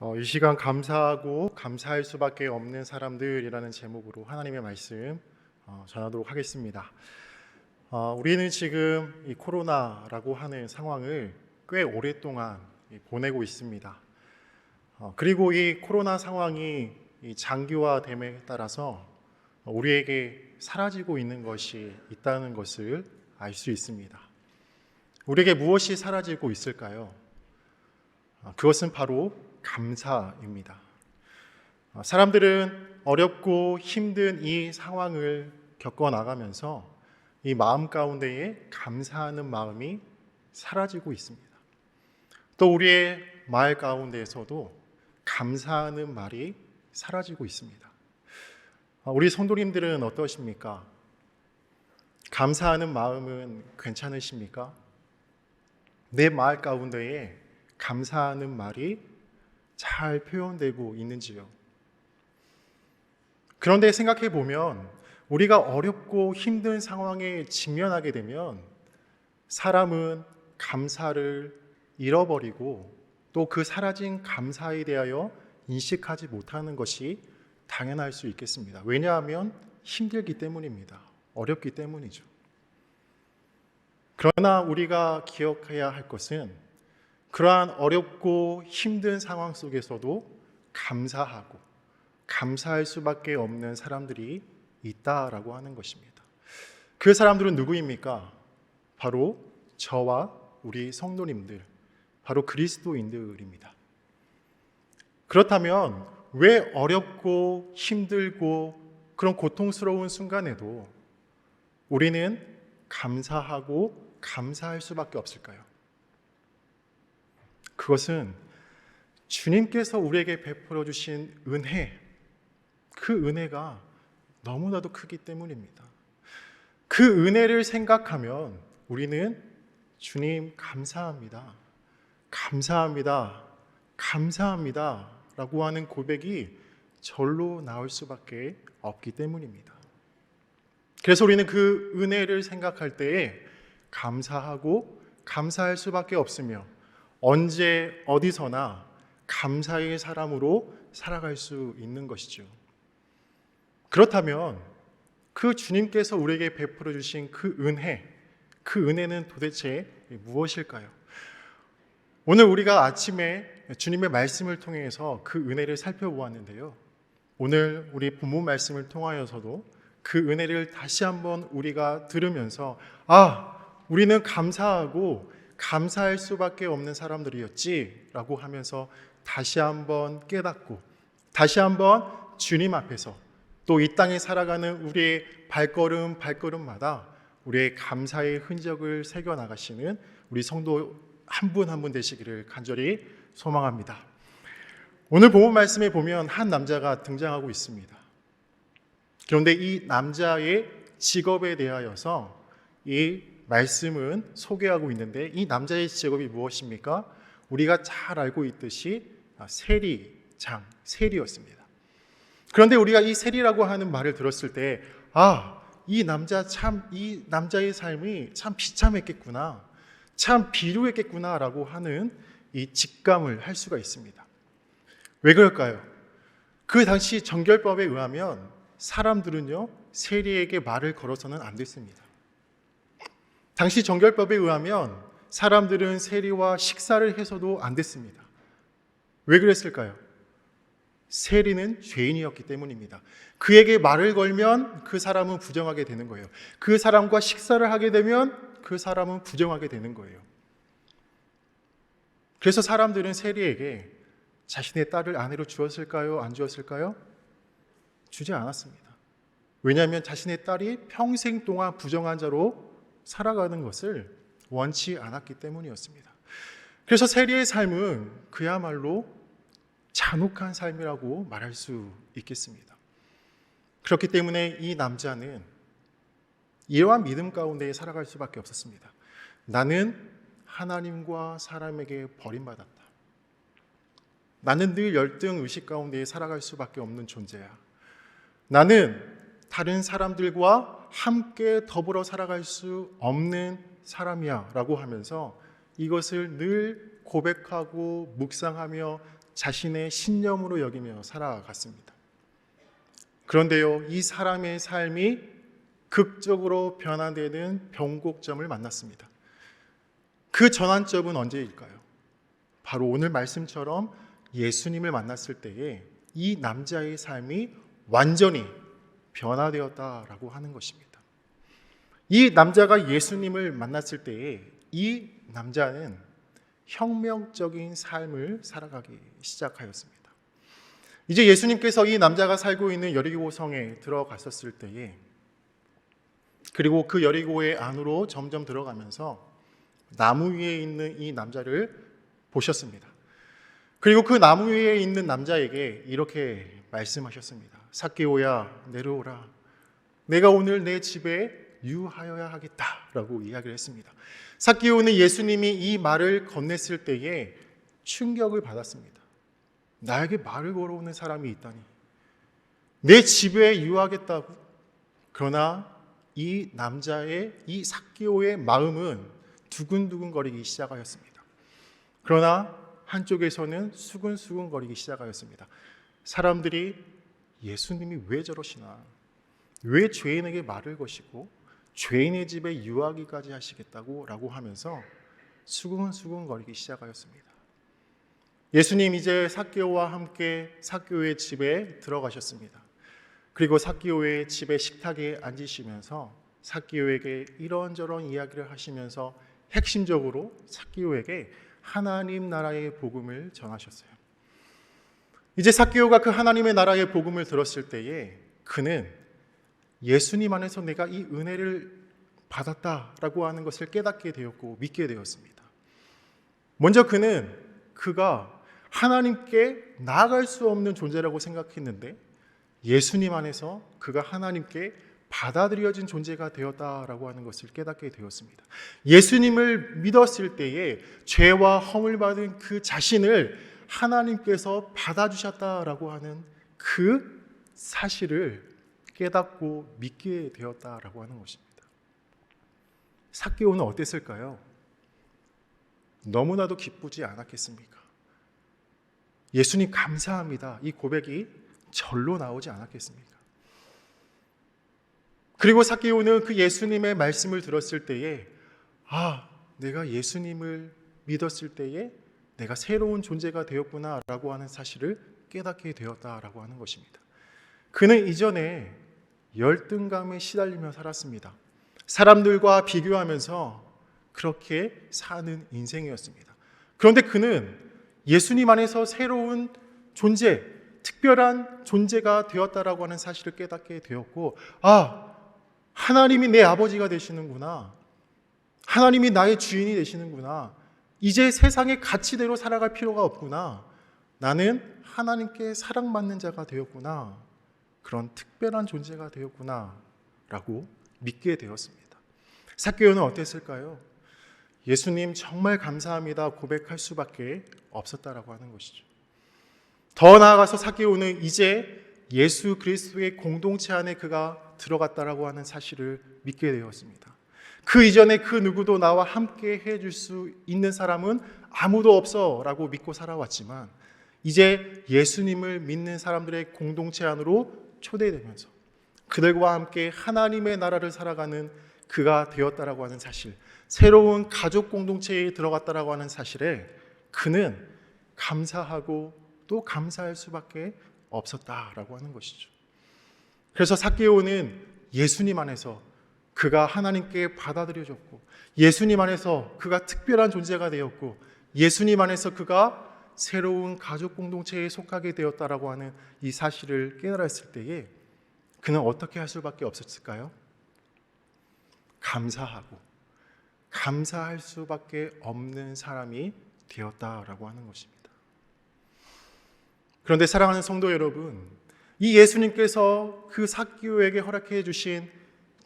어, 이 시간 감사하고 감사할 수밖에 없는 사람들이라는 제목으로 하나님의 말씀 어, 전하도록 하겠습니다. 어, 우리는 지금 이 코로나라고 하는 상황을 꽤 오랫동안 이 보내고 있습니다. 어, 그리고 이 코로나 상황이 이 장기화됨에 따라서 우리에게 사라지고 있는 것이 있다는 것을 알 수 있습니다. 우리에게 무엇이 사라지고 있을까요? 아, 그것은 바로 감사입니다. 아, 사람들은 어렵고 힘든 이 상황을 겪어 나가면서 이 마음 가운데에 감사하는 마음이 사라지고 있습니다. 또 우리의 말 가운데에서도 감사하는 말이 사라지고 있습니다. 아, 우리 성도님들은 어떠십니까? 감사하는 마음은 괜찮으십니까? 내 말 가운데에 감사하는 말이 잘 표현되고 있는지요? 그런데 생각해 보면 우리가 어렵고 힘든 상황에 직면하게 되면 사람은 감사를 잃어버리고 또 그 사라진 감사에 대하여 인식하지 못하는 것이 당연할 수 있겠습니다. 왜냐하면 힘들기 때문입니다. 어렵기 때문이죠. 그러나 우리가 기억해야 할 것은 그러한 어렵고 힘든 상황 속에서도 감사하고 감사할 수밖에 없는 사람들이 있다라고 하는 것입니다. 그 사람들은 누구입니까? 바로 저와 우리 성도님들, 바로 그리스도인들입니다. 그렇다면 왜 어렵고 힘들고 그런 고통스러운 순간에도 우리는 감사하고 감사할 수밖에 없을까요? 그것은 주님께서 우리에게 베풀어 주신 은혜, 그 은혜가 너무나도 크기 때문입니다. 그 은혜를 생각하면 우리는 주님 감사합니다. 감사합니다. 감사합니다. 라고 하는 고백이 절로 나올 수밖에 없기 때문입니다. 그래서 우리는 그 은혜를 생각할 때에 감사하고 감사할 수밖에 없으며 언제 어디서나 감사의 사람으로 살아갈 수 있는 것이죠. 그렇다면 그 주님께서 우리에게 베풀어 주신 그 은혜, 그 은혜는 도대체 무엇일까요? 오늘 우리가 아침에 주님의 말씀을 통해서 그 은혜를 살펴보았는데요. 오늘 우리 본문 말씀을 통하여서도 그 은혜를 다시 한번 우리가 들으면서 아, 우리는 감사하고 감사할 수밖에 없는 사람들이었지라고 하면서 다시 한번 깨닫고 다시 한번 주님 앞에서 또 이 땅에 살아가는 우리의 발걸음 발걸음마다 우리의 감사의 흔적을 새겨 나가시는 우리 성도 한 분 한분 되시기를 간절히 소망합니다. 오늘 본문 말씀에 보면 한 남자가 등장하고 있습니다. 그런데 이 남자의 직업에 대하여서 이 말씀은 소개하고 있는데 이 남자의 직업이 무엇입니까? 우리가 잘 알고 있듯이 세리장, 세리였습니다. 그런데 우리가 이 세리라고 하는 말을 들었을 때, 아, 이 남자 참, 이 남자의 삶이 참 비참했겠구나, 참 비루했겠구나라고 하는 이 직감을 할 수가 있습니다. 왜 그럴까요? 그 당시 정결법에 의하면 사람들은요, 세리에게 말을 걸어서는 안 됐습니다. 당시 정결법에 의하면 사람들은 세리와 식사를 해서도 안 됐습니다. 왜 그랬을까요? 세리는 죄인이었기 때문입니다. 그에게 말을 걸면 그 사람은 부정하게 되는 거예요. 그 사람과 식사를 하게 되면 그 사람은 부정하게 되는 거예요. 그래서 사람들은 세리에게 자신의 딸을 아내로 주었을까요? 안 주었을까요? 주지 않았습니다. 왜냐하면 자신의 딸이 평생 동안 부정한 자로 살아가는 것을 원치 않았기 때문이었습니다. 그래서 세리의 삶은 그야말로 잔혹한 삶이라고 말할 수 있겠습니다. 그렇기 때문에 이 남자는 이러한 믿음 가운데 살아갈 수밖에 없었습니다. 나는 하나님과 사람에게 버림받았다. 나는 늘 열등 의식 가운데 살아갈 수밖에 없는 존재야. 나는 다른 사람들과 함께 더불어 살아갈 수 없는 사람이야 라고 하면서 이것을 늘 고백하고 묵상하며 자신의 신념으로 여기며 살아갔습니다. 그런데요, 이 사람의 삶이 극적으로 변화되는 변곡점을 만났습니다. 그 전환점은 언제일까요? 바로 오늘 말씀처럼 예수님을 만났을 때에 이 남자의 삶이 완전히 변화되었다라고 하는 것입니다. 이 남자가 예수님을 만났을 때에 이 남자는 혁명적인 삶을 살아가기 시작하였습니다. 이제 예수님께서 이 남자가 살고 있는 여리고 성에 들어갔었을 때에 그리고 그 여리고의 안으로 점점 들어가면서 나무 위에 있는 이 남자를 보셨습니다. 그리고 그 나무 위에 있는 남자에게 이렇게 말씀하셨습니다. 사케오야 내려오라. 내가 오늘 내 집에 유하여야 하겠다라고 이야기를 했습니다. 사케오는 예수님이 이 말을 건넸을 때에 충격을 받았습니다. 나에게 말을 걸어오는 사람이 있다니. 내 집에 유하겠다고. 그러나 이 남자의 이 사케오의 마음은 두근두근거리기 시작하였습니다. 그러나 한쪽에서는 수근수근거리기 시작하였습니다. 사람들이 예수님이 왜 저러시나? 왜 죄인에게 말을 거시고 죄인의 집에 유하기까지 하시겠다고 라고 하면서 수근수근거리기 시작하였습니다. 예수님 이제 사개오와 함께 사개오의 집에 들어가셨습니다. 그리고 사개오의 집의 식탁에 앉으시면서 사개오에게 이런저런 이야기를 하시면서 핵심적으로 사개오에게 하나님 나라의 복음을 전하셨어요. 이제 사개오가 그 하나님의 나라의 복음을 들었을 때에 그는 예수님 안에서 내가 이 은혜를 받았다라고 하는 것을 깨닫게 되었고 믿게 되었습니다. 먼저 그는 그가 하나님께 나아갈 수 없는 존재라고 생각했는데 예수님 안에서 그가 하나님께 받아들여진 존재가 되었다라고 하는 것을 깨닫게 되었습니다. 예수님을 믿었을 때에 죄와 허물 받은 그 자신을 하나님께서 받아주셨다라고 하는 그 사실을 깨닫고 믿게 되었다라고 하는 것입니다. 사개오는 어땠을까요? 너무나도 기쁘지 않았겠습니까? 예수님 감사합니다. 이 고백이 절로 나오지 않았겠습니까? 그리고 사개오는 그 예수님의 말씀을 들었을 때에 아, 내가 예수님을 믿었을 때에 내가 새로운 존재가 되었구나라고 하는 사실을 깨닫게 되었다라고 하는 것입니다. 그는 이전에 열등감에 시달리며 살았습니다. 사람들과 비교하면서 그렇게 사는 인생이었습니다. 그런데 그는 예수님 안에서 새로운 존재, 특별한 존재가 되었다라고 하는 사실을 깨닫게 되었고, 아, 하나님이 내 아버지가 되시는구나. 하나님이 나의 주인이 되시는구나. 이제 세상의 가치대로 살아갈 필요가 없구나. 나는 하나님께 사랑받는 자가 되었구나. 그런 특별한 존재가 되었구나. 라고 믿게 되었습니다. 사케오는 어땠을까요? 예수님 정말 감사합니다 고백할 수밖에 없었다라고 하는 것이죠. 더 나아가서 사케오는 이제 예수 그리스도의 공동체 안에 그가 들어갔다라고 하는 사실을 믿게 되었습니다. 그 이전에 그 누구도 나와 함께 해줄 수 있는 사람은 아무도 없어 라고 믿고 살아왔지만 이제 예수님을 믿는 사람들의 공동체 안으로 초대되면서 그들과 함께 하나님의 나라를 살아가는 그가 되었다라고 하는 사실, 새로운 가족 공동체에 들어갔다라고 하는 사실에 그는 감사하고 또 감사할 수밖에 없었다라고 하는 것이죠. 그래서 사케오는 예수님 안에서 그가 하나님께 받아들여졌고 예수님 안에서 그가 특별한 존재가 되었고 예수님 안에서 그가 새로운 가족 공동체에 속하게 되었다라고 하는 이 사실을 깨달았을 때에 그는 어떻게 할 수밖에 없었을까요? 감사하고 감사할 수밖에 없는 사람이 되었다라고 하는 것입니다. 그런데 사랑하는 성도 여러분, 이 예수님께서 그 사기오에게 허락해 주신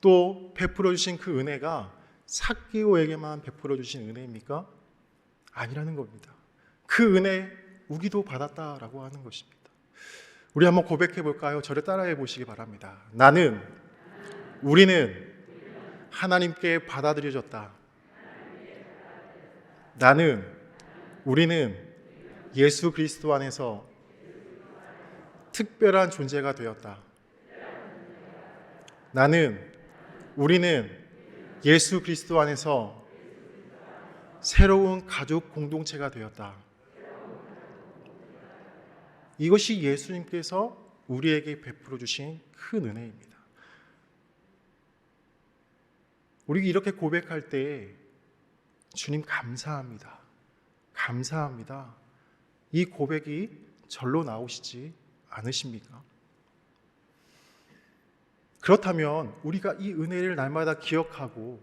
또 베풀어 주신 그 은혜가 사기오에게만 베풀어 주신 은혜입니까? 아니라는 겁니다. 그 은혜 우리도 받았다라고 하는 것입니다. 우리 한번 고백해 볼까요? 저를 따라해 보시기 바랍니다. 나는 우리는 하나님께 받아들여졌다. 나는 우리는 예수 그리스도 안에서 특별한 존재가 되었다. 나는 우리는 예수 그리스도 안에서 새로운 가족 공동체가 되었다. 이것이 예수님께서 우리에게 베풀어 주신 큰 은혜입니다. 우리 이렇게 고백할 때 주님 감사합니다. 감사합니다. 이 고백이 절로 나오시지 않으십니까? 그렇다면 우리가 이 은혜를 날마다 기억하고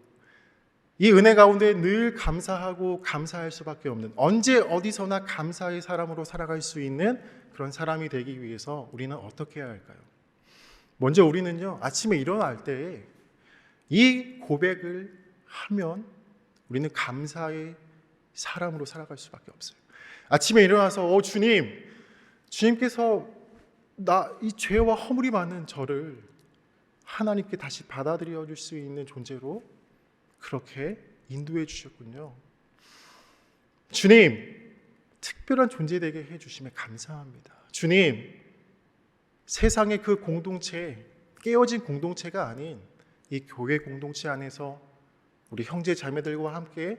이 은혜 가운데 늘 감사하고 감사할 수밖에 없는 언제 어디서나 감사의 사람으로 살아갈 수 있는 그런 사람이 되기 위해서 우리는 어떻게 해야 할까요? 먼저 우리는요 아침에 일어날 때 이 고백을 하면 우리는 감사의 사람으로 살아갈 수밖에 없어요. 아침에 일어나서 어 주님, 주님께서 나 이 죄와 허물이 많은 저를 하나님께 다시 받아들여 줄 수 있는 존재로 그렇게 인도해 주셨군요. 주님, 특별한 존재 되게 해 주심에 감사합니다. 주님, 세상의 그 공동체, 깨어진 공동체가 아닌 이 교회 공동체 안에서 우리 형제 자매들과 함께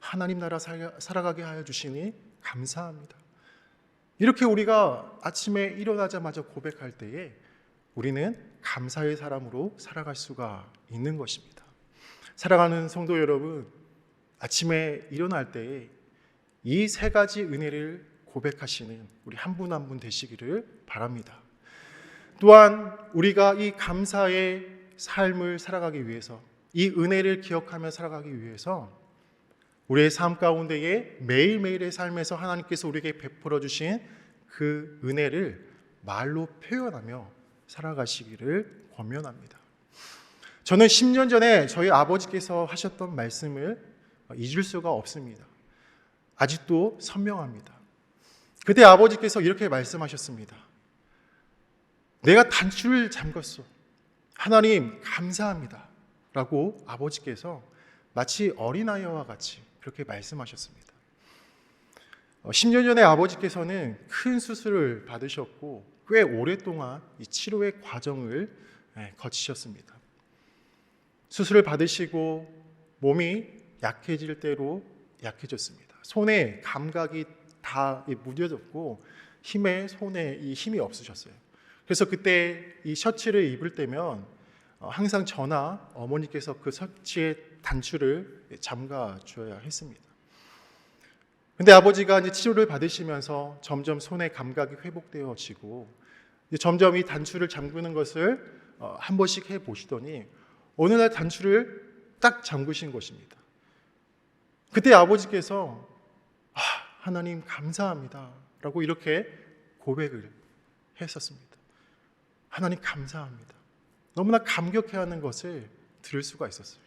하나님 나라 살- 살아가게 하여 주시니 감사합니다. 이렇게 우리가 아침에 일어나자마자 고백할 때에 우리는 감사의 사람으로 살아갈 수가 있는 것입니다. 사랑하는 성도 여러분, 아침에 일어날 때에 이 세 가지 은혜를 고백하시는 우리 한분 한 분 되시기를 바랍니다. 또한 우리가 이 감사의 삶을 살아가기 위해서 이 은혜를 기억하며 살아가기 위해서 우리의 삶 가운데에 매일매일의 삶에서 하나님께서 우리에게 베풀어 주신 그 은혜를 말로 표현하며 살아가시기를 권면합니다. 저는 10년 전에 저희 아버지께서 하셨던 말씀을 잊을 수가 없습니다. 아직도 선명합니다. 그때 아버지께서 이렇게 말씀하셨습니다. 내가 단추를 잠궜어. 하나님 감사합니다. 라고 아버지께서 마치 어린아이와 같이 그렇게 말씀하셨습니다. 어, 10년 전에 아버지께서는 큰 수술을 받으셨고 꽤 오랫동안 이 치료의 과정을 예, 거치셨습니다. 수술을 받으시고 몸이 약해질 대로 약해졌습니다. 손에 감각이 다 무뎌졌고 힘에 손에 이 힘이 없으셨어요. 그래서 그때 이 셔츠를 입을 때면 어, 항상 저나 어머니께서 그 셔츠의 단추를 잠가 주어야 했습니다. 근데 아버지가 이제 치료를 받으시면서 점점 손의 감각이 회복되어지고 점점 이 단추를 잠그는 것을 어, 한 번씩 해 보시더니 어느 날 단추를 딱 잠그신 것입니다. 그때 아버지께서 아, 하나님 감사합니다라고 이렇게 고백을 했었습니다. 하나님 감사합니다. 너무나 감격해하는 것을 들을 수가 있었어요.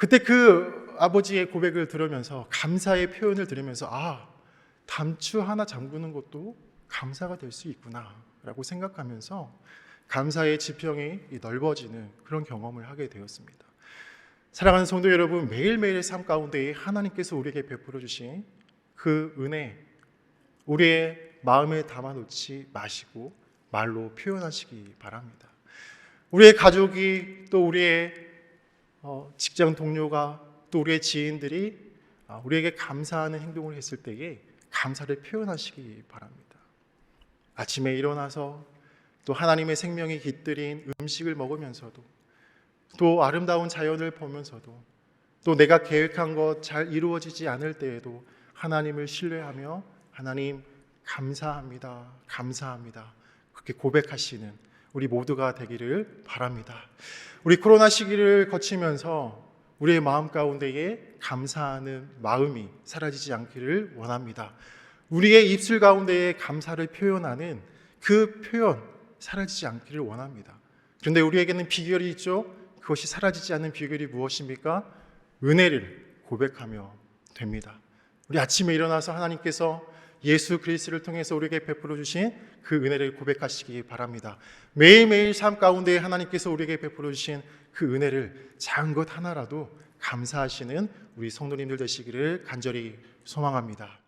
그때 그 아버지의 고백을 들으면서 감사의 표현을 들으면서 아 단추 하나 잠그는 것도 감사가 될 수 있구나라고 생각하면서 감사의 지평이 넓어지는 그런 경험을 하게 되었습니다. 사랑하는 성도 여러분 매일매일의 삶 가운데 하나님께서 우리에게 베풀어 주신 그 은혜 우리의 마음에 담아 놓지 마시고 말로 표현하시기 바랍니다. 우리의 가족이 또 우리의 어, 직장 동료가 또 우리의 지인들이 아, 우리에게 감사하는 행동을 했을 때에 감사를 표현하시기 바랍니다. 아침에 일어나서 또 하나님의 생명이 깃들인 음식을 먹으면서도 또 아름다운 자연을 보면서도 또 내가 계획한 것 잘 이루어지지 않을 때에도 하나님을 신뢰하며 하나님 감사합니다. 감사합니다. 그렇게 고백하시는 우리 모두가 되기를 바랍니다. 우리 코로나 시기를 거치면서 우리의 마음 가운데에 감사하는 마음이 사라지지 않기를 원합니다. 우리의 입술 가운데에 감사를 표현하는 그 표현 사라지지 않기를 원합니다. 그런데 우리에게는 비결이 있죠. 그것이 사라지지 않는 비결이 무엇입니까? 은혜를 고백하며 됩니다. 우리 아침에 일어나서 하나님께서 예수 그리스도를 통해서 우리에게 베풀어 주신 그 은혜를 고백하시기 바랍니다. 매일매일 삶 가운데 하나님께서 우리에게 베풀어 주신 그 은혜를 작은 것 하나라도 감사하시는 우리 성도님들 되시기를 간절히 소망합니다.